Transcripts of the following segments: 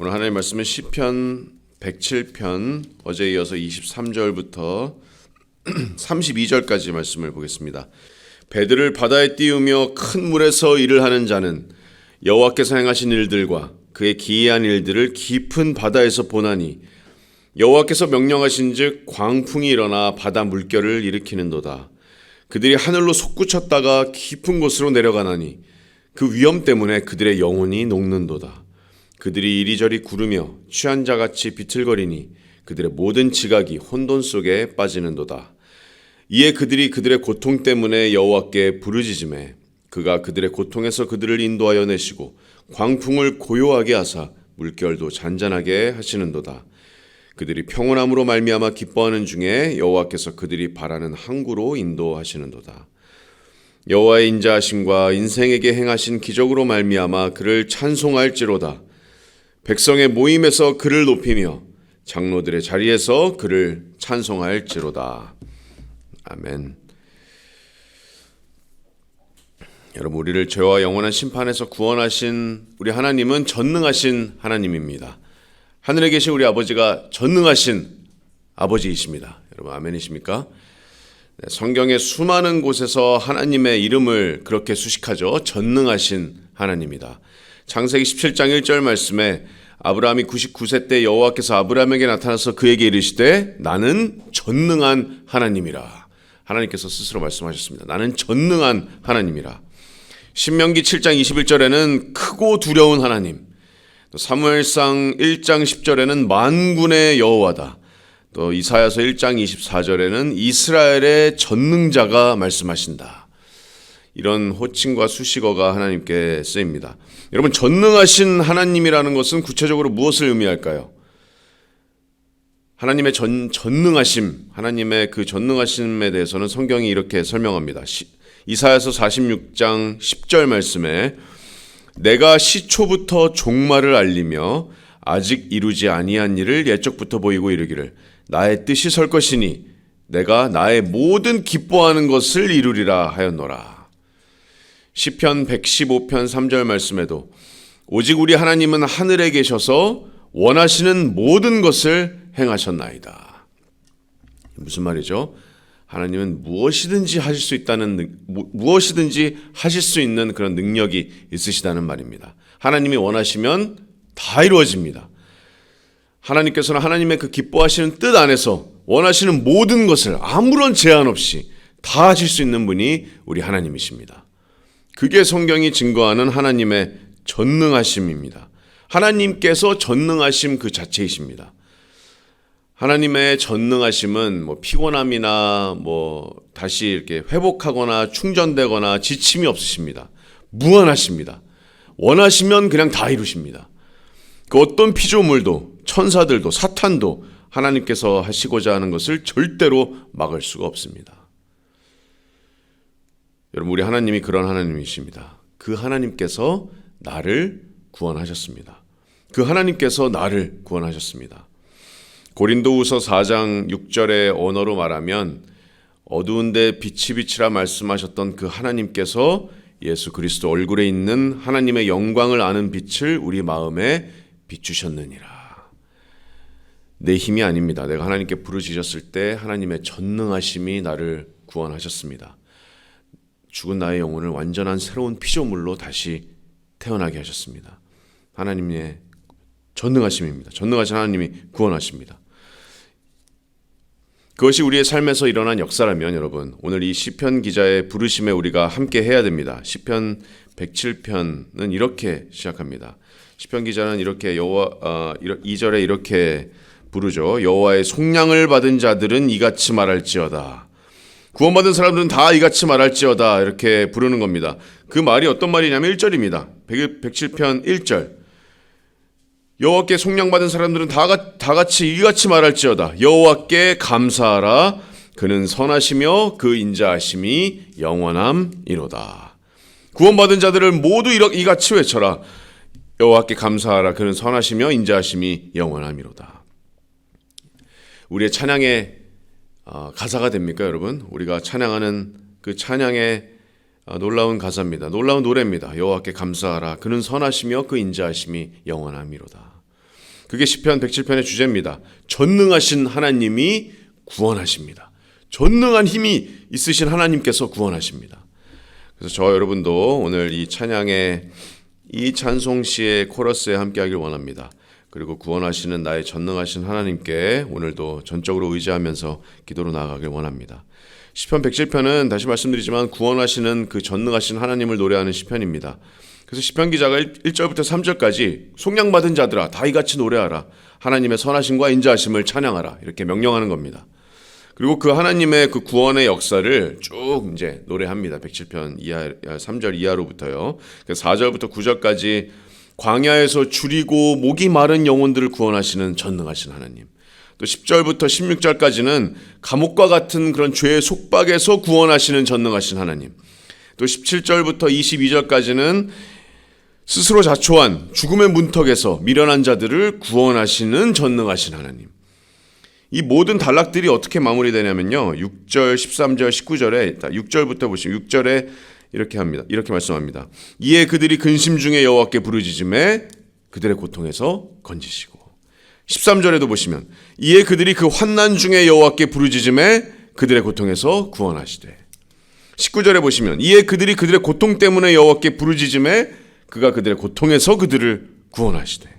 오늘 하나님 말씀은 시편 107편 어제 이어서 23절부터 32절까지 말씀을 보겠습니다. 배들을 바다에 띄우며 큰 물에서 일을 하는 자는 여호와께서 행하신 일들과 그의 기이한 일들을 깊은 바다에서 보나니 여호와께서 명령하신즉 광풍이 일어나 바다 물결을 일으키는도다. 그들이 하늘로 솟구쳤다가 깊은 곳으로 내려가나니 그 위험 때문에 그들의 영혼이 녹는도다. 그들이 이리저리 구르며 취한 자같이 비틀거리니 그들의 모든 지각이 혼돈 속에 빠지는도다. 이에 그들이 그들의 고통 때문에 여호와께 부르짖음에 그가 그들의 고통에서 그들을 인도하여 내시고 광풍을 고요하게 하사 물결도 잔잔하게 하시는도다. 그들이 평온함으로 말미암아 기뻐하는 중에 여호와께서 그들이 바라는 항구로 인도하시는도다. 여호와의 인자하심과 인생에게 행하신 기적으로 말미암아 그를 찬송할지로다. 백성의 모임에서 그를 높이며 장로들의 자리에서 그를 찬송할지로다. 아멘. 여러분 우리를 죄와 영원한 심판에서 구원하신 우리 하나님은 전능하신 하나님입니다. 하늘에 계신 우리 아버지가 전능하신 아버지이십니다. 여러분 아멘이십니까? 네, 성경의 수많은 곳에서 하나님의 이름을 그렇게 수식하죠. 전능하신 하나님이다. 창세기 17장 1절 말씀에 아브라함이 99세 때 여호와께서 아브라함에게 나타나서 그에게 이르시되 나는 전능한 하나님이라. 하나님께서 스스로 말씀하셨습니다. 나는 전능한 하나님이라. 신명기 7장 21절에는 크고 두려운 하나님. 또 사무엘상 1장 10절에는 만군의 여호와다. 또 이사야서 1장 24절에는 이스라엘의 전능자가 말씀하신다. 이런 호칭과 수식어가 하나님께 쓰입니다. 여러분 전능하신 하나님이라는 것은 구체적으로 무엇을 의미할까요? 하나님의 전, 전능하심, 하나님의 그 전능하심에 대해서는 성경이 이렇게 설명합니다. 시, 이사야서 46장 10절 말씀에 내가 시초부터 종말을 알리며 아직 이루지 아니한 일을 옛적부터 보이고 이르기를 나의 뜻이 설 것이니 내가 나의 모든 기뻐하는 것을 이루리라 하였노라. 시편 115편 3절 말씀에도 오직 우리 하나님은 하늘에 계셔서 원하시는 모든 것을 행하셨나이다. 무슨 말이죠? 하나님은 무엇이든지 하실 수 있다는 무엇이든지 하실 수 있는 그런 능력이 있으시다는 말입니다. 하나님이 원하시면 다 이루어집니다. 하나님께서는 하나님의 그 기뻐하시는 뜻 안에서 원하시는 모든 것을 아무런 제한 없이 다 하실 수 있는 분이 우리 하나님이십니다. 그게 성경이 증거하는 하나님의 전능하심입니다. 하나님께서 전능하심 그 자체이십니다. 하나님의 전능하심은 뭐 피곤함이나 뭐 다시 이렇게 회복하거나 충전되거나 지침이 없으십니다. 무한하십니다. 원하시면 그냥 다 이루십니다. 그 어떤 피조물도 천사들도 사탄도 하나님께서 하시고자 하는 것을 절대로 막을 수가 없습니다. 여러분 우리 하나님이 그런 하나님이십니다. 그 하나님께서 나를 구원하셨습니다. 그 하나님께서 나를 구원하셨습니다. 고린도후서 4장 6절의 언어로 말하면 어두운데 빛이 빛이라 말씀하셨던 그 하나님께서 예수 그리스도 얼굴에 있는 하나님의 영광을 아는 빛을 우리 마음에 비추셨느니라. 내 힘이 아닙니다. 내가 하나님께 부르짖었을 때 하나님의 전능하심이 나를 구원하셨습니다. 죽은 나의 영혼을 완전한 새로운 피조물로 다시 태어나게 하셨습니다. 하나님의 전능하심입니다. 전능하신 하나님이 구원하십니다. 그것이 우리의 삶에서 일어난 역사라면 여러분 오늘 이 시편 기자의 부르심에 우리가 함께 해야 됩니다. 시편 107편은 이렇게 시작합니다. 시편 기자는 이렇게 여호와 어, 2절에 이렇게 부르죠. 여호와의 속량을 받은 자들은 이같이 말할지어다. 구원받은 사람들은 다 이같이 말할지어다 이렇게 부르는 겁니다. 그 말이 어떤 말이냐면 1절입니다. 107편 1절. 여호와께 속량받은 사람들은 다, 다 같이 이같이 말할지어다. 여호와께 감사하라. 그는 선하시며 그 인자하심이 영원함이로다. 구원받은 자들을 모두 이같이 외쳐라. 여호와께 감사하라. 그는 선하시며 인자하심이 영원함이로다. 우리의 찬양의 어, 가사가 됩니까, 여러분? 우리가 찬양하는 그 찬양의 어, 놀라운 가사입니다. 놀라운 노래입니다. 여호와께 감사하라. 그는 선하시며 그 인자하심이 영원함이로다. 그게 시편 107편의 주제입니다. 전능하신 하나님이 구원하십니다. 전능한 힘이 있으신 하나님께서 구원하십니다. 그래서 저 여러분도 오늘 이 찬양의 이 찬송시의 코러스에 함께하길 원합니다. 그리고 구원하시는 나의 전능하신 하나님께 오늘도 전적으로 의지하면서 기도로 나아가길 원합니다. 시편 107편은 다시 말씀드리지만 구원하시는 그 전능하신 하나님을 노래하는 시편입니다. 그래서 시편 기자가 1절부터 3절까지 속량 받은 자들아 다 이같이 노래하라 하나님의 선하심과 인자하심을 찬양하라 이렇게 명령하는 겁니다. 그리고 그 하나님의 그 구원의 역사를 쭉 이제 노래합니다. 107편 이하 3절 이하로부터요. 4절부터 9절까지 광야에서 줄이고 목이 마른 영혼들을 구원하시는 전능하신 하나님. 또 10절부터 16절까지는 감옥과 같은 그런 죄의 속박에서 구원하시는 전능하신 하나님. 또 17절부터 22절까지는 스스로 자초한 죽음의 문턱에서 미련한 자들을 구원하시는 전능하신 하나님. 이 모든 단락들이 어떻게 마무리되냐면요. 6절, 13절, 19절에 6절부터 보시면 6절에 이렇게 합니다. 이렇게 말씀합니다. 이에 그들이 근심 중에 여호와께 부르짖음에 그들의 고통에서 건지시고 13절에도 보시면 이에 그들이 그 환난 중에 여호와께 부르짖음에 그들의 고통에서 구원하시되 19절에 보시면 이에 그들이 그들의 고통 때문에 여호와께 부르짖음에 그가 그들의 고통에서 그들을 구원하시되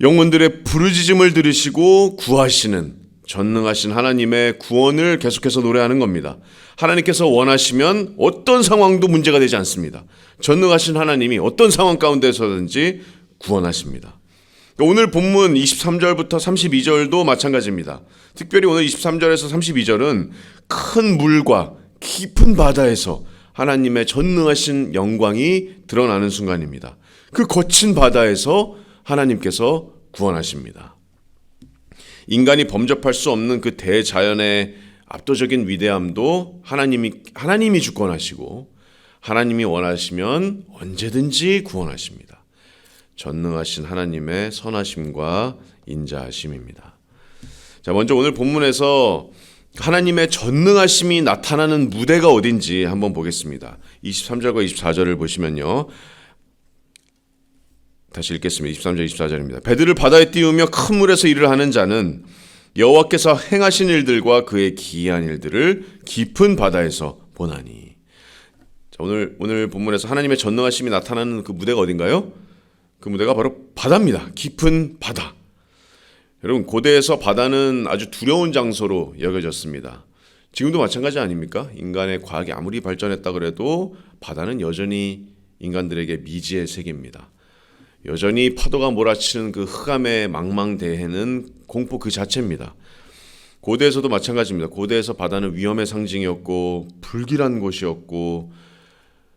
영혼들의 부르짖음을 들으시고 구하시는 전능하신 하나님의 구원을 계속해서 노래하는 겁니다. 하나님께서 원하시면 어떤 상황도 문제가 되지 않습니다. 전능하신 하나님이 어떤 상황 가운데서든지 구원하십니다. 오늘 본문 23절부터 32절도 마찬가지입니다. 특별히 오늘 23절에서 32절은 큰 물과 깊은 바다에서 하나님의 전능하신 영광이 드러나는 순간입니다. 그 거친 바다에서 하나님께서 구원하십니다. 인간이 범접할 수 없는 그 대자연의 압도적인 위대함도 하나님이 하나님이 주권하시고 하나님이 원하시면 언제든지 구원하십니다. 전능하신 하나님의 선하심과 인자하심입니다. 자, 먼저 오늘 본문에서 하나님의 전능하심이 나타나는 무대가 어딘지 한번 보겠습니다. 23절과 24절을 보시면요. 다시 읽겠습니다. 23절 24절입니다. 배들을 바다에 띄우며 큰 물에서 일을 하는 자는 여호와께서 행하신 일들과 그의 기이한 일들을 깊은 바다에서 보나니. 자, 오늘 오늘 본문에서 하나님의 전능하심이 나타나는 그 무대가 어딘가요? 그 무대가 바로 바다입니다. 깊은 바다. 여러분 고대에서 바다는 아주 두려운 장소로 여겨졌습니다. 지금도 마찬가지 아닙니까? 인간의 과학이 아무리 발전했다 그래도 바다는 여전히 인간들에게 미지의 세계입니다. 여전히 파도가 몰아치는 그 흑암의 망망대해는 공포 그 자체입니다. 고대에서도 마찬가지입니다. 고대에서 바다는 위험의 상징이었고 불길한 곳이었고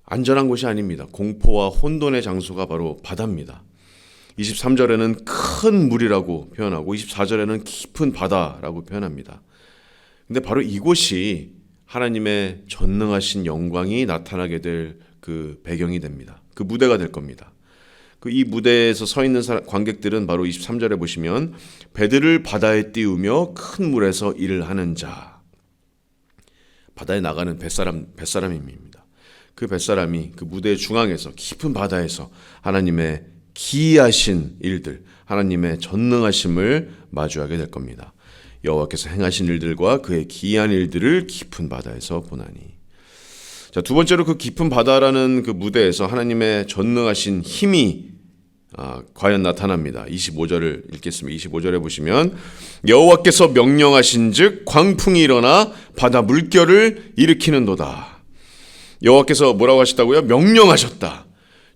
안전한 곳이 아닙니다. 공포와 혼돈의 장소가 바로 바다입니다. 23절에는 큰 물이라고 표현하고 24절에는 깊은 바다라고 표현합니다. 근데 바로 이곳이 하나님의 전능하신 영광이 나타나게 될 그 배경이 됩니다. 그 무대가 될 겁니다. 그 이 무대에서 서 있는 사람, 관객들은 바로 23절에 보시면 배들을 바다에 띄우며 큰 물에서 일을 하는 자. 바다에 나가는 뱃사람 뱃사람입니다. 그 뱃사람이 그 무대 중앙에서 깊은 바다에서 하나님의 기이하신 일들, 하나님의 전능하심을 마주하게 될 겁니다. 여호와께서 행하신 일들과 그의 기이한 일들을 깊은 바다에서 보나니. 자, 두 번째로 그 깊은 바다라는 그 무대에서 하나님의 전능하신 힘이 아, 과연 나타납니다. 25절을 읽겠습니다. 25절에 보시면 여호와께서 명령하신즉 광풍이 일어나 바다 물결을 일으키는도다. 여호와께서 뭐라고 하셨다고요? 명령하셨다.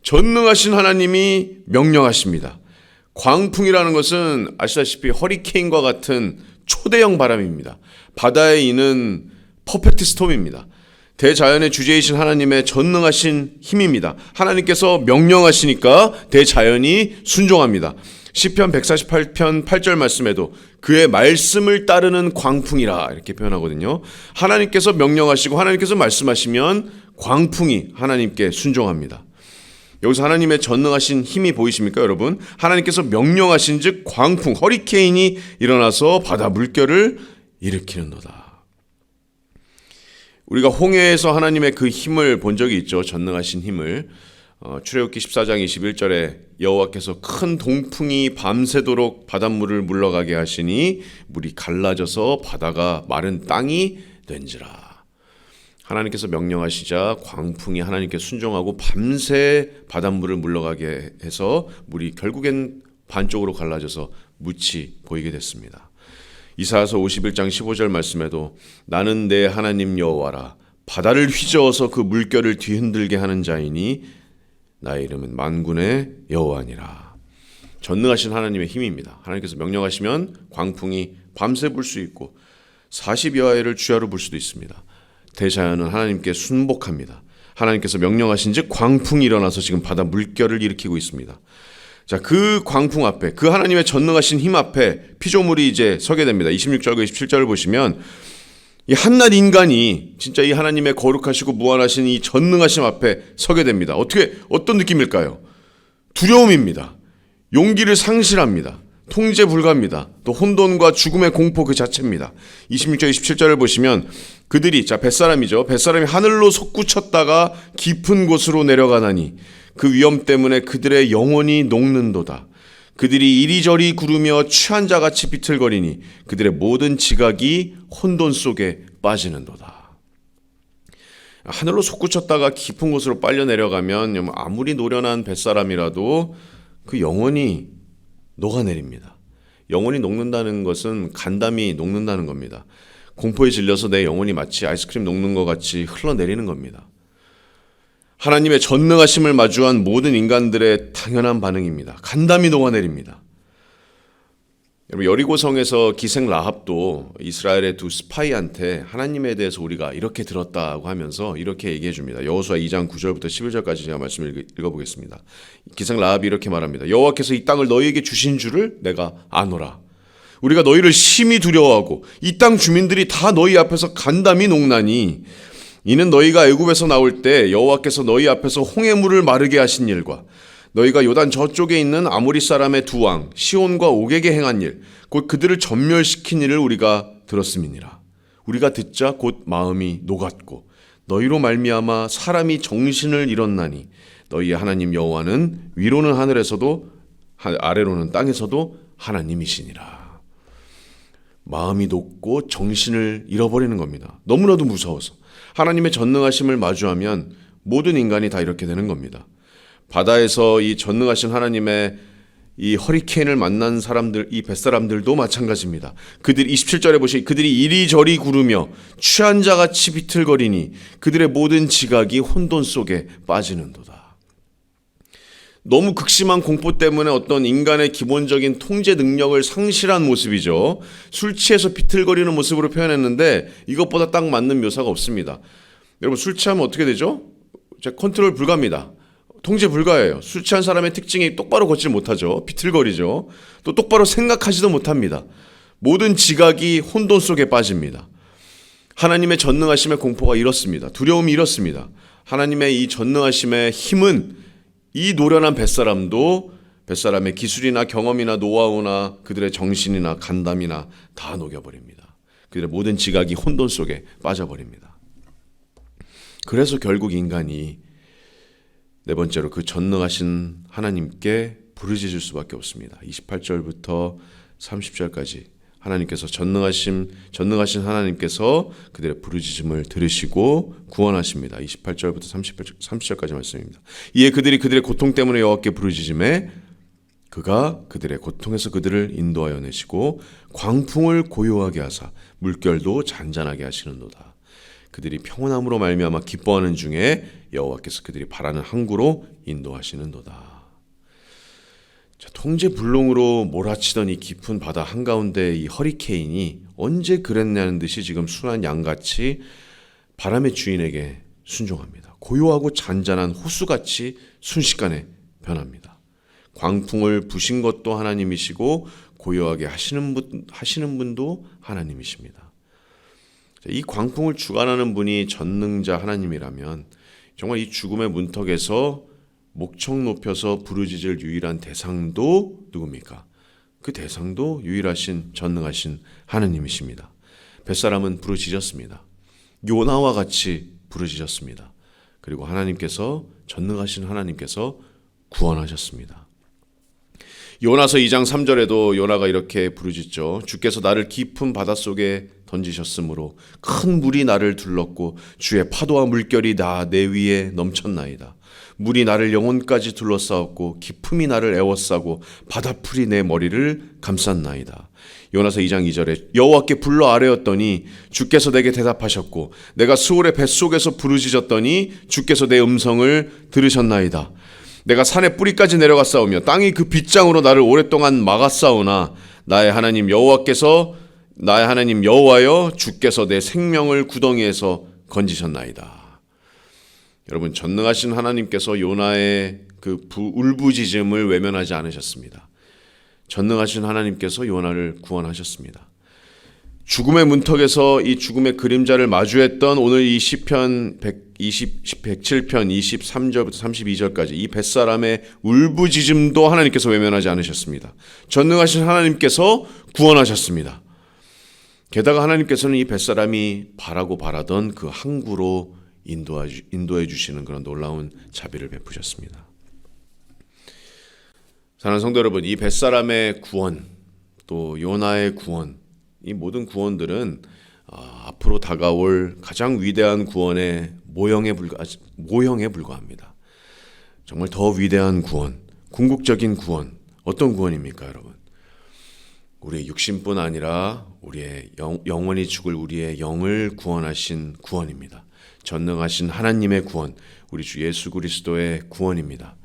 전능하신 하나님이 명령하십니다. 광풍이라는 것은 아시다시피 허리케인과 같은 초대형 바람입니다. 바다에 있는 퍼펙트 스톰입니다. 대자연의 주제이신 하나님의 전능하신 힘입니다. 하나님께서 명령하시니까 대자연이 순종합니다. 시편 148편 8절 말씀에도 그의 말씀을 따르는 광풍이라 이렇게 표현하거든요. 하나님께서 명령하시고 하나님께서 말씀하시면 광풍이 하나님께 순종합니다. 여기서 하나님의 전능하신 힘이 보이십니까, 여러분? 하나님께서 명령하신 즉 광풍, 허리케인이 일어나서 바다 물결을 일으키는도다. 우리가 홍해에서 하나님의 그 힘을 본 적이 있죠. 전능하신 힘을. 어, 출애굽기 14장 21절에 여호와께서 큰 동풍이 밤새도록 바닷물을 물러가게 하시니 물이 갈라져서 바다가 마른 땅이 된지라. 하나님께서 명령하시자 광풍이 하나님께 순종하고 밤새 바닷물을 물러가게 해서 물이 결국엔 반쪽으로 갈라져서 묻이 보이게 됐습니다. 이사야서 51장 15절 말씀에도 나는 내 하나님 여호와라 바다를 휘저어서 그 물결을 뒤흔들게 하는 자이니 나의 이름은 만군의 여호와니라. 전능하신 하나님의 힘입니다. 하나님께서 명령하시면 광풍이 밤새 불 수 있고 40여일 를 주야로 불 수도 있습니다. 대자연은 하나님께 순복합니다. 하나님께서 명령하신 즉 광풍이 일어나서 지금 바다 물결을 일으키고 있습니다. 자, 그 광풍 앞에 그 하나님의 전능하신 힘 앞에 피조물이 이제 서게 됩니다. 26절과 27절을 보시면 이 한낱 인간이 진짜 이 하나님의 거룩하시고 무한하신 이 전능하심 앞에 서게 됩니다. 어떻게 어떤 느낌일까요? 두려움입니다. 용기를 상실합니다. 통제 불가합니다. 또 혼돈과 죽음의 공포 그 자체입니다. 26절 27절을 보시면 그들이 자 뱃사람이죠. 뱃사람이 하늘로 솟구쳤다가 깊은 곳으로 내려가나니 그 위험 때문에 그들의 영혼이 녹는도다. 그들이 이리저리 구르며 취한 자같이 비틀거리니 그들의 모든 지각이 혼돈 속에 빠지는도다. 하늘로 솟구쳤다가 깊은 곳으로 빨려 내려가면 아무리 노련한 뱃사람이라도 그 영혼이 녹아내립니다. 영혼이 녹는다는 것은 간담이 녹는다는 겁니다. 공포에 질려서 내 영혼이 마치 아이스크림 녹는 것 같이 흘러내리는 겁니다. 하나님의 전능하심을 마주한 모든 인간들의 당연한 반응입니다. 간담이 녹아내립니다. 여러분 여리고성에서 기생 라합도 이스라엘의 두 스파이한테 하나님에 대해서 우리가 이렇게 들었다고 하면서 이렇게 얘기해 줍니다. 여호수아 2장 9절부터 11절까지 제가 말씀을 읽어 보겠습니다. 기생 라합이 이렇게 말합니다. 여호와께서 이 땅을 너희에게 주신 줄을 내가 아노라. 우리가 너희를 심히 두려워하고 이 땅 주민들이 다 너희 앞에서 간담이 녹나니 이는 너희가 애굽에서 나올 때 여호와께서 너희 앞에서 홍해 물을 마르게 하신 일과 너희가 요단 저쪽에 있는 아모리 사람의 두 왕 시온과 옥에게 행한 일 곧 그들을 전멸시킨 일을 우리가 들었음이니라. 우리가 듣자 곧 마음이 녹았고 너희로 말미암아 사람이 정신을 잃었나니 너희의 하나님 여호와는 위로는 하늘에서도 아래로는 땅에서도 하나님이시니라. 마음이 녹고 정신을 잃어버리는 겁니다. 너무나도 무서워서 하나님의 전능하심을 마주하면 모든 인간이 다 이렇게 되는 겁니다. 바다에서 이 전능하신 하나님의 이 허리케인을 만난 사람들, 이 뱃사람들도 마찬가지입니다. 그들 27절에 보시 그들이 이리저리 구르며 취한 자같이 비틀거리니 그들의 모든 지각이 혼돈 속에 빠지는도다. 너무 극심한 공포 때문에 어떤 인간의 기본적인 통제 능력을 상실한 모습이죠. 술 취해서 비틀거리는 모습으로 표현했는데 이것보다 딱 맞는 묘사가 없습니다. 여러분 술 취하면 어떻게 되죠? 컨트롤 불가입니다. 통제 불가예요. 술 취한 사람의 특징이 똑바로 걷질 못하죠. 비틀거리죠. 또 똑바로 생각하지도 못합니다. 모든 지각이 혼돈 속에 빠집니다. 하나님의 전능하심의 공포가 이렇습니다. 두려움이 이렇습니다. 하나님의 이 전능하심의 힘은 이 노련한 뱃사람도 뱃사람의 기술이나 경험이나 노하우나 그들의 정신이나 간담이나 다 녹여버립니다. 그들의 모든 지각이 혼돈 속에 빠져버립니다. 그래서 결국 인간이 네 번째로 그 전능하신 하나님께 부르짖을 수밖에 없습니다. 28절부터 30절까지 하나님께서 전능하심 전능하신 하나님께서 그들의 부르짖음을 들으시고 구원하십니다. 28절부터 30절, 30절까지 말씀입니다. 이에 그들이 그들의 고통 때문에 여호와께 부르짖음에 그가 그들의 고통에서 그들을 인도하여 내시고 광풍을 고요하게 하사 물결도 잔잔하게 하시는도다. 그들이 평온함으로 말미암아 기뻐하는 중에 여호와께서 그들이 바라는 항구로 인도하시는도다. 자, 통제 불능으로 몰아치던 이 깊은 바다 한가운데 이 허리케인이 언제 그랬냐는 듯이 지금 순한 양같이 바람의 주인에게 순종합니다. 고요하고 잔잔한 호수같이 순식간에 변합니다. 광풍을 부신 것도 하나님이시고 고요하게 하시는 분 하시는 분도 하나님이십니다. 이 광풍을 주관하는 분이 전능자 하나님이라면 정말 이 죽음의 문턱에서 목청 높여서 부르짖을 유일한 대상도 누굽니까? 그 대상도 유일하신 전능하신 하느님이십니다. 뱃사람은 부르짖었습니다. 요나와 같이 부르짖었습니다. 그리고 하나님께서 전능하신 하나님께서 구원하셨습니다. 요나서 2장 3절에도 요나가 이렇게 부르짖죠. 주께서 나를 깊은 바닷속에 던지셨으므로 큰 물이 나를 둘렀고 주의 파도와 물결이 나 내 위에 넘쳤나이다. 물이 나를 영혼까지 둘러싸았고 기품이 나를 애워싸고 바다풀이 내 머리를 감쌌나이다. 요나서 2장 2절에 여호와께 불러 아뢰었더니 주께서 내게 대답하셨고 내가 수월의 뱃속에서 부르짖었더니 주께서 내 음성을 들으셨나이다. 내가 산의 뿌리까지 내려가 싸우며 땅이 그 빗장으로 나를 오랫동안 싸우나 나의 하나님 여호와께서 나의 하나님 여호와여 주께서 내 생명을 구덩이에서 건지셨나이다. 여러분 전능하신 하나님께서 요나의 그 부, 울부짖음을 외면하지 않으셨습니다. 전능하신 하나님께서 요나를 구원하셨습니다. 죽음의 문턱에서 이 죽음의 그림자를 마주했던 오늘 이 시편 120, 107편 23절부터 32절까지 이 뱃사람의 울부짖음도 하나님께서 외면하지 않으셨습니다. 전능하신 하나님께서 구원하셨습니다. 게다가 하나님께서는 이 뱃사람이 바라고 바라던 그 항구로 인도해 주시는 그런 놀라운 자비를 베푸셨습니다. 사랑하는 성도 여러분, 이 뱃사람의 구원, 또 요나의 구원, 이 모든 구원들은 아, 앞으로 다가올 가장 위대한 구원의 모형에 불과 모형에 불과합니다. 정말 더 위대한 구원, 궁극적인 구원, 어떤 구원입니까, 여러분? 우리의 육신뿐 아니라 우리의 영, 영원히 죽을 우리의 영을 구원하신 구원입니다. 전능하신 하나님의 구원, 우리 주 예수 그리스도의 구원입니다.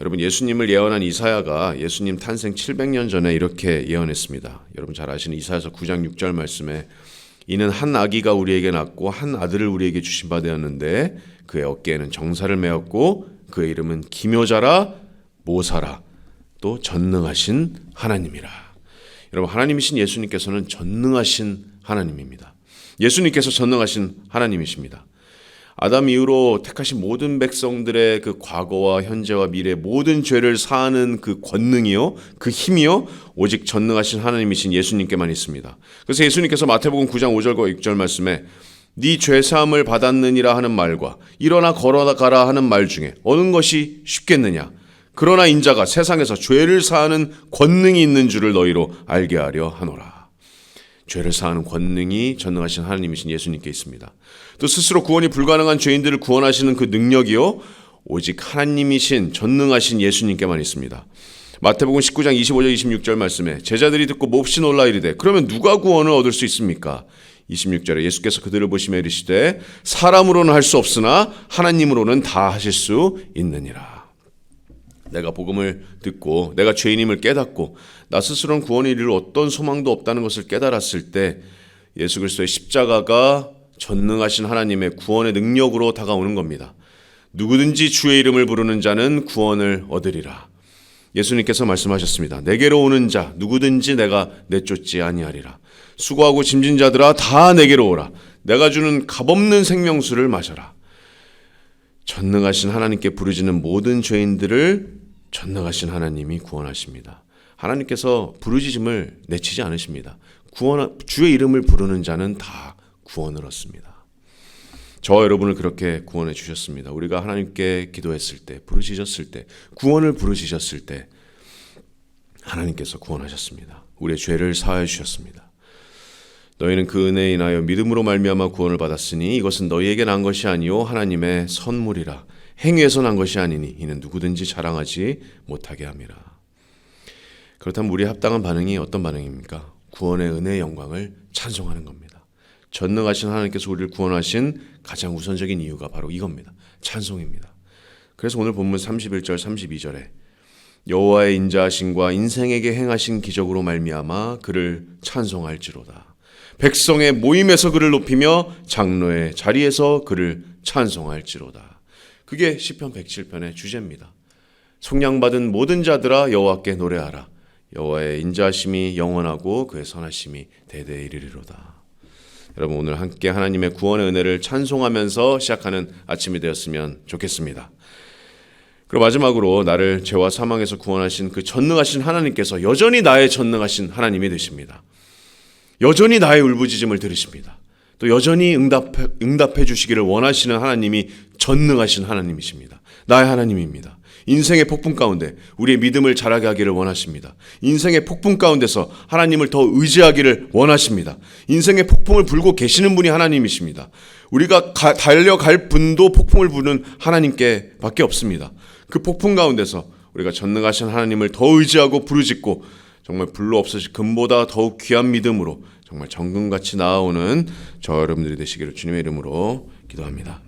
여러분 예수님을 예언한 이사야가 예수님 탄생 700년 전에 이렇게 예언했습니다. 여러분 잘 아시는 이사야서 9장 6절 말씀에 이는 한 아기가 우리에게 낳고 한 아들을 우리에게 주신 바 되었는데 그의 어깨에는 정사를 메었고 그의 이름은 기묘자라 모사라 또 전능하신 하나님이라. 여러분 하나님이신 예수님께서는 전능하신 하나님입니다. 예수님께서 전능하신 하나님이십니다. 아담 이후로 택하신 모든 백성들의 그 과거와 현재와 미래 모든 죄를 사하는 그 권능이요 그 힘이요 오직 전능하신 하나님이신 예수님께만 있습니다. 그래서 예수님께서 마태복음 9장 5절과 6절 말씀에 네 죄사함을 받았느니라 하는 말과 일어나 걸어가라 하는 말 중에 어느 것이 쉽겠느냐 그러나 인자가 세상에서 죄를 사하는 권능이 있는 줄을 너희로 알게 하려 하노라. 죄를 사하는 권능이 전능하신 하나님이신 예수님께 있습니다. 또 스스로 구원이 불가능한 죄인들을 구원하시는 그 능력이요 오직 하나님이신 전능하신 예수님께만 있습니다. 마태복음 19장 25절 26절 말씀에 제자들이 듣고 몹시 놀라 이르되 그러면 누가 구원을 얻을 수 있습니까? 26절에 예수께서 그들을 보시며 이르시되 사람으로는 할 수 없으나 하나님으로는 다 하실 수 있느니라. 내가 복음을 듣고 내가 죄인임을 깨닫고 나 스스로는 구원을 이룰 어떤 소망도 없다는 것을 깨달았을 때 예수 그리스도의 십자가가 전능하신 하나님의 구원의 능력으로 다가오는 겁니다. 누구든지 주의 이름을 부르는 자는 구원을 얻으리라. 예수님께서 말씀하셨습니다. 내게로 오는 자 누구든지 내가 내쫓지 아니하리라. 수고하고 짐진 자들아 다 내게로 오라. 내가 주는 값없는 생명수를 마셔라. 전능하신 하나님께 부르짖는 모든 죄인들을 전능하신 하나님이 구원하십니다. 하나님께서 부르짖음을 내치지 않으십니다. 구원 주의 이름을 부르는 자는 다 구원을 얻습니다. 저 여러분을 그렇게 구원해 주셨습니다. 우리가 하나님께 기도했을 때, 부르짖었을 때, 구원을 부르짖었을 때 하나님께서 구원하셨습니다. 우리의 죄를 사하여 주셨습니다. 너희는 그 은혜에 인하여 믿음으로 말미암아 구원을 받았으니 이것은 너희에게 난 것이 아니요 하나님의 선물이라. 행위에서 난 것이 아니니 이는 누구든지 자랑하지 못하게 함이라. 그렇다면 우리의 합당한 반응이 어떤 반응입니까? 구원의 은혜의 영광을 찬송하는 겁니다. 전능하신 하나님께서 우리를 구원하신 가장 우선적인 이유가 바로 이겁니다. 찬송입니다. 그래서 오늘 본문 31절 32절에 여호와의 인자하심과 인생에게 행하신 기적으로 말미암아 그를 찬송할지로다. 백성의 모임에서 그를 높이며 장로의 자리에서 그를 찬송할지로다. 그게 시편 107편의 주제입니다. 속량받은 모든 자들아 여호와께 노래하라. 여호와의 인자심이 영원하고 그의 선하심이 대대에 이르리로다. 여러분 오늘 함께 하나님의 구원의 은혜를 찬송하면서 시작하는 아침이 되었으면 좋겠습니다. 그리고 마지막으로 나를 죄와 사망에서 구원하신 그 전능하신 하나님께서 여전히 나의 전능하신 하나님이 되십니다. 여전히 나의 울부짖음을 들으십니다. 또 여전히 응답해, 응답해 주시기를 원하시는 하나님이 전능하신 하나님이십니다. 나의 하나님입니다. 인생의 폭풍 가운데 우리의 믿음을 자라게 하기를 원하십니다. 인생의 폭풍 가운데서 하나님을 더 의지하기를 원하십니다. 인생의 폭풍을 불고 계시는 분이 하나님이십니다. 우리가 가- 달려갈 분도 폭풍을 부는 하나님께 밖에 없습니다. 그 폭풍 가운데서 우리가 전능하신 하나님을 더 의지하고 부르짖고 정말 불로 없으실 금보다 더욱 귀한 믿음으로 정말 정금같이 나아오는 저 여러분들이 되시기를 주님의 이름으로 기도합니다.